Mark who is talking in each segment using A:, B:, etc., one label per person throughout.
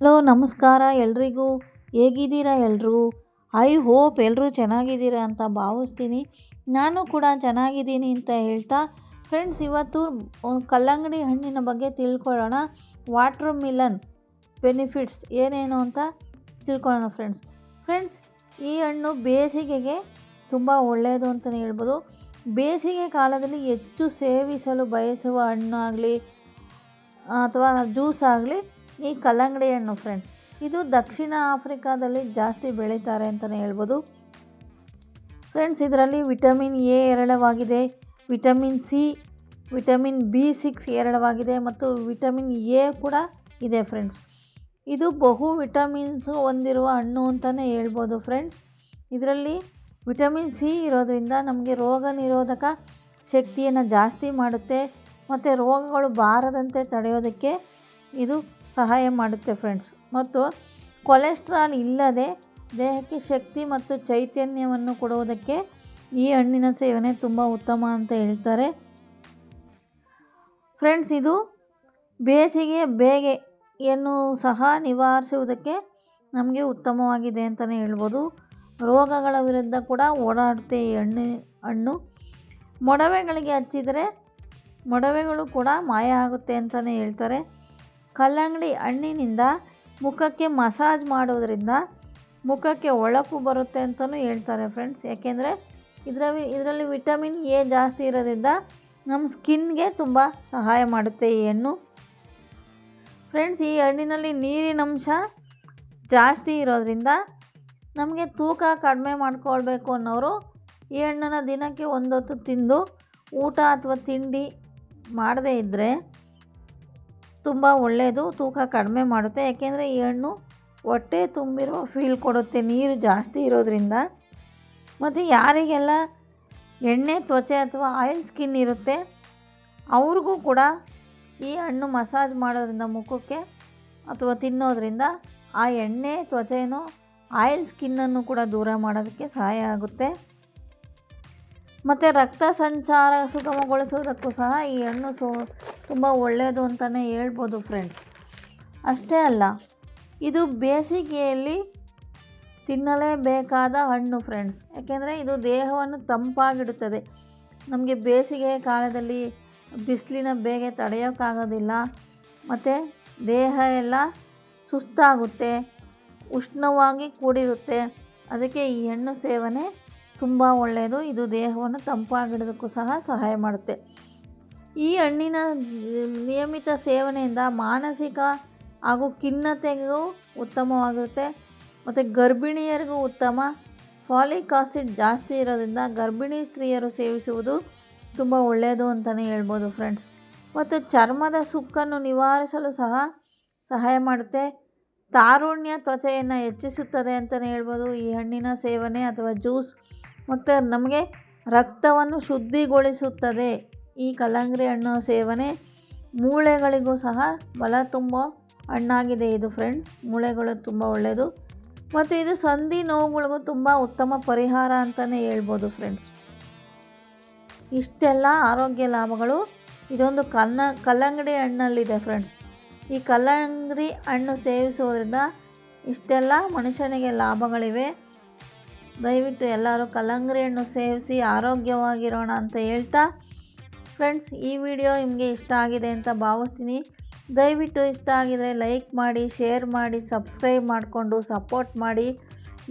A: Hello, ನಮಸ್ಕಾರ ಎಲ್ರಿಗೂ. ಹೇಗಿದ್ದೀರಾ ಎಲ್ಲರೂ ಐ ಹೋಪ್ ಎಲ್ಲರೂ ಚೆನ್ನಾಗಿದ್ದೀರಾ ಅಂತ ಭಾವಿಸ್ತೀನಿ. ನಾನು ಕೂಡ ಚೆನ್ನಾಗಿದ್ದೀನಿ ಅಂತ ಹೇಳ್ತಾ, ಫ್ರೆಂಡ್ಸ್, ಇವತ್ತು ಕಲ್ಲಂಗಡಿ ಹಣ್ಣಿನ ಬಗ್ಗೆ ತಿಳ್ಕೊಳ್ಳೋಣ. ವಾಟ್ರ್ ಮಿಲನ್ ಬೆನಿಫಿಟ್ಸ್ ಏನೇನು ಅಂತ ತಿಳ್ಕೊಳ್ಳೋಣ ಫ್ರೆಂಡ್ಸ್. ಫ್ರೆಂಡ್ಸ್, ಈ ಹಣ್ಣು ಬೇಸಿಗೆಗೆ ತುಂಬ ಒಳ್ಳೆಯದು ಅಂತಲೇ ಹೇಳ್ಬೋದು. ಬೇಸಿಗೆ ಕಾಲದಲ್ಲಿ ಹೆಚ್ಚು ಸೇವಿಸಲು ಬಯಸುವ ಹಣ್ಣಾಗಲಿ, ಅಥವಾ ಜ್ಯೂಸ್ ಆಗಲಿ ಈ ಕಲ್ಲಂಗಡಿ ಹಣ್ಣು ಫ್ರೆಂಡ್ಸ್ ಇದು ದಕ್ಷಿಣ ಆಫ್ರಿಕಾದಲ್ಲಿ ಜಾಸ್ತಿ ಬೆಳೀತಾರೆ ಅಂತಲೇ ಹೇಳ್ಬೋದು. ಫ್ರೆಂಡ್ಸ್ ಇದರಲ್ಲಿ ವಿಟಮಿನ್ ಎ ಹೇರಳವಾಗಿದೆ vitamin C vitamin B six ಹೇರಳವಾಗಿದೆ ಮತ್ತು ವಿಟಮಿನ್ ಎ ಕೂಡ ಇದೆ ಫ್ರೆಂಡ್ಸ್ ಇದು ಬಹು ವಿಟಮಿನ್ಸ್ ಹೊಂದಿರುವ ಹಣ್ಣು ಅಂತಲೇ ಹೇಳ್ಬೋದು ಫ್ರೆಂಡ್ಸ್ ಇದರಲ್ಲಿ ವಿಟಮಿನ್ ಸಿ ಇರೋದರಿಂದ ನಮಗೆ ರೋಗ ನಿರೋಧಕ ಶಕ್ತಿಯನ್ನು ಜಾಸ್ತಿ ಮಾಡುತ್ತೆ, ಮತ್ತು ರೋಗಗಳು ಬಾರದಂತೆ ತಡೆಯೋದಕ್ಕೆ ಇದು ಸಹಾಯ ಮಾಡುತ್ತೆ ಫ್ರೆಂಡ್ಸ್ ಮತ್ತು ಕೊಲೆಸ್ಟ್ರಾಲ್ ಇಲ್ಲದೆ ದೇಹಕ್ಕೆ ಶಕ್ತಿ ಮತ್ತು ಚೈತನ್ಯವನ್ನು ಕೊಡುವುದಕ್ಕೆ ಈ ಹಣ್ಣಿನ ಸೇವನೆ ತುಂಬ ಉತ್ತಮ ಅಂತ ಹೇಳ್ತಾರೆ. ಫ್ರೆಂಡ್ಸ್ ಇದು ಬೇಸಿಗೆ ಬೇಗೆಯನ್ನು ಸಹ ನಿವಾರಿಸುವುದಕ್ಕೆ ನಮಗೆ ಉತ್ತಮವಾಗಿದೆ ಅಂತಲೇ ಹೇಳ್ಬೋದು. ರೋಗಗಳ ವಿರುದ್ಧ ಕೂಡ ಓಡಾಡುತ್ತೆ ಈ ಹಣ್ಣು ಹಣ್ಣು. ಮೊಡವೆಗಳಿಗೆ ಹಚ್ಚಿದರೆ ಮೊಡವೆಗಳು ಕೂಡ ಮಾಯ ಆಗುತ್ತೆ ಅಂತಲೇ ಹೇಳ್ತಾರೆ. ಕಲ್ಲಂಗಡಿ ಹಣ್ಣಿನಿಂದ ಮುಖಕ್ಕೆ ಮಸಾಜ್ ಮಾಡೋದರಿಂದ ಮುಖಕ್ಕೆ ಹೊಳಪು ಬರುತ್ತೆ ಅಂತಲೂ ಹೇಳ್ತಾರೆ ಫ್ರೆಂಡ್ಸ್ ಯಾಕೆಂದರೆ ಇದರಲ್ಲಿ ಇದರಲ್ಲಿ ವಿಟಮಿನ್ ಎ ಜಾಸ್ತಿ ಇರೋದ್ರಿಂದ ನಮ್ಮ ಸ್ಕಿನ್ಗೆ ತುಂಬ ಸಹಾಯ ಮಾಡುತ್ತೆ ಈ ಹಣ್ಣು. ಫ್ರೆಂಡ್ಸ್ ಈ ಹಣ್ಣಿನಲ್ಲಿ ನೀರಿನಂಶ ಜಾಸ್ತಿ ಇರೋದ್ರಿಂದ ನಮಗೆ ತೂಕ ಕಡಿಮೆ ಮಾಡ್ಕೊಳ್ಬೇಕು ಅನ್ನೋರು ಈ ಹಣ್ಣನ್ನು ದಿನಕ್ಕೆ ಒಂದೊತ್ತು ತಿಂದು ಊಟ ಅಥವಾ ತಿಂಡಿ ಮಾಡದೇ ಇದ್ದರೆ ತುಂಬ ಒಳ್ಳೆಯದು ತೂಕ ಕಡಿಮೆ ಮಾಡುತ್ತೆ. ಯಾಕೆಂದರೆ ಈ ಹಣ್ಣು ಹೊಟ್ಟೆ ತುಂಬಿರೋ ಫೀಲ್ ಕೊಡುತ್ತೆ, ನೀರು ಜಾಸ್ತಿ ಇರೋದ್ರಿಂದ. ಮತ್ತು ಯಾರಿಗೆಲ್ಲ ಎಣ್ಣೆ, ತ್ವಚೆ ಅಥವಾ ಆಯಿಲ್ ಸ್ಕಿನ್ ಇರುತ್ತೆ, ಅವ್ರಿಗೂ ಕೂಡ ಈ ಹಣ್ಣು ಮಸಾಜ್ ಮಾಡೋದ್ರಿಂದ ಮುಖಕ್ಕೆ ಅಥವಾ ತಿನ್ನೋದ್ರಿಂದ ಆ ಎಣ್ಣೆ ತ್ವಚೆಯೂ ಆಯಿಲ್ ಸ್ಕಿನ್ನನ್ನು ಕೂಡ ದೂರ ಮಾಡೋದಕ್ಕೆ ಸಹಾಯ ಆಗುತ್ತೆ. ಮತ್ತು ರಕ್ತ ಸಂಚಾರ ಸುಗಮಗೊಳಿಸೋದಕ್ಕೂ ಸಹ ಈ ಹಣ್ಣು ಸೊ, ತುಂಬ ಒಳ್ಳೆಯದು ಅಂತಲೇ ಹೇಳ್ಬೋದು ಫ್ರೆಂಡ್ಸ್ ಅಷ್ಟೇ ಅಲ್ಲ, ಇದು ಬೇಸಿಗೆಯಲ್ಲಿ ತಿನ್ನಲೇಬೇಕಾದ ಹಣ್ಣು ಫ್ರೆಂಡ್ಸ್ ಯಾಕೆಂದರೆ ಇದು ದೇಹವನ್ನು ತಂಪಾಗಿಡುತ್ತದೆ. ನಮಗೆ ಬೇಸಿಗೆ ಕಾಲದಲ್ಲಿ ಬಿಸಿಲಿನ ಬೇಗೆ ತಡೆಯೋಕ್ಕಾಗೋದಿಲ್ಲ. ಮತ್ತು ದೇಹ ಎಲ್ಲ ಸುಸ್ತಾಗುತ್ತೆ, ಉಷ್ಣವಾಗಿ ಕೂಡಿರುತ್ತೆ. ಅದಕ್ಕೆ ಈ ಹಣ್ಣು ಸೇವನೆ ತುಂಬ ಒಳ್ಳೆಯದು. ಇದು ದೇಹವನ್ನು ತಂಪಾಗಿಡೋದಕ್ಕೂ ಸಹ ಸಹಾಯ ಮಾಡುತ್ತೆ. ಈ ಹಣ್ಣಿನ ನಿಯಮಿತ ಸೇವನೆಯಿಂದ ಮಾನಸಿಕ ಹಾಗೂ ಖಿನ್ನತೆಗೂ ಉತ್ತಮವಾಗಿರುತ್ತೆ. ಮತ್ತು ಗರ್ಭಿಣಿಯರಿಗೂ ಉತ್ತಮ. ಫಾಲಿಕ್ ಆಸಿಡ್ ಜಾಸ್ತಿ ಇರೋದ್ರಿಂದ ಗರ್ಭಿಣಿ ಸ್ತ್ರೀಯರು ಸೇವಿಸುವುದು ತುಂಬ ಒಳ್ಳೆಯದು ಅಂತಲೇ ಹೇಳ್ಬೋದು ಫ್ರೆಂಡ್ಸ್. ಮತ್ತು ಚರ್ಮದ ಸುಕ್ಕನ್ನು ನಿವಾರಿಸಲು ಸಹ ಸಹಾಯ ಮಾಡುತ್ತೆ. ತಾರುಣ್ಯ ತ್ವಚೆಯನ್ನು ಹೆಚ್ಚಿಸುತ್ತದೆ ಅಂತಲೇ ಹೇಳ್ಬೋದು. ಈ ಹಣ್ಣಿನ ಸೇವನೆ ಅಥವಾ ಜ್ಯೂಸ್ ಮತ್ತು ನಮಗೆ ರಕ್ತವನ್ನು ಶುದ್ಧಿಗೊಳಿಸುತ್ತದೆ. ಈ ಕಲ್ಲಂಗಡಿ ಹಣ್ಣು ಸೇವನೆ ಮೂಳೆಗಳಿಗೂ ಸಹ ಬಲ ತುಂಬ ಹಣ್ಣಾಗಿದೆ ಇದು ಫ್ರೆಂಡ್ಸ್. ಮೂಳೆಗಳು ತುಂಬ ಒಳ್ಳೆಯದು. ಮತ್ತು ಇದು ಸಂಧಿ ನೋವುಗಳಿಗೂ ತುಂಬ ಉತ್ತಮ ಪರಿಹಾರ ಅಂತಲೇ ಹೇಳ್ಬೋದು ಫ್ರೆಂಡ್ಸ್. ಇಷ್ಟೆಲ್ಲ ಆರೋಗ್ಯ ಲಾಭಗಳು ಇದೊಂದು ಕನ್ನ ಕಲ್ಲಂಗಡಿ ಹಣ್ಣಲ್ಲಿದೆ ಫ್ರೆಂಡ್ಸ್. ಈ ಕಲ್ಲಂಗಡಿ ಹಣ್ಣು ಸೇವಿಸುವುದರಿಂದ ಇಷ್ಟೆಲ್ಲ ಮನುಷ್ಯನಿಗೆ ಲಾಭಗಳಿವೆ. ದಯವಿಟ್ಟು ಎಲ್ಲರೂ ಕಲ್ಲಂಗಡಿ ಹಣ್ಣು ಸೇವಿಸಿ ಆರೋಗ್ಯವಾಗಿರೋಣ ಅಂತ ಹೇಳ್ತಾ ಫ್ರೆಂಡ್ಸ್, ಈ ವಿಡಿಯೋ ನಿಮಗೆ ಇಷ್ಟ ಆಗಿದೆ ಅಂತ ಭಾವಿಸ್ತೀನಿ. ದಯವಿಟ್ಟು ಇಷ್ಟ ಆಗಿದರೆ ಲೈಕ್ ಮಾಡಿ, ಶೇರ್ ಮಾಡಿ, ಸಬ್ಸ್ಕ್ರೈಬ್ ಮಾಡಿಕೊಂಡು ಸಪೋರ್ಟ್ ಮಾಡಿ.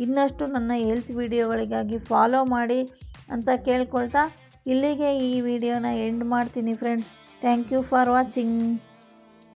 A: ಇನ್ನಷ್ಟು ನನ್ನ ಹೆಲ್ತ್ ವಿಡಿಯೋಗಳಿಗಾಗಿ ಫಾಲೋ ಮಾಡಿ ಅಂತ ಕೇಳ್ಕೊಳ್ತಾ ಇಲ್ಲಿಗೆ ಈ ವಿಡಿಯೋನ ಎಂಡ್ ಮಾಡ್ತೀನಿ friends. Thank you for watching.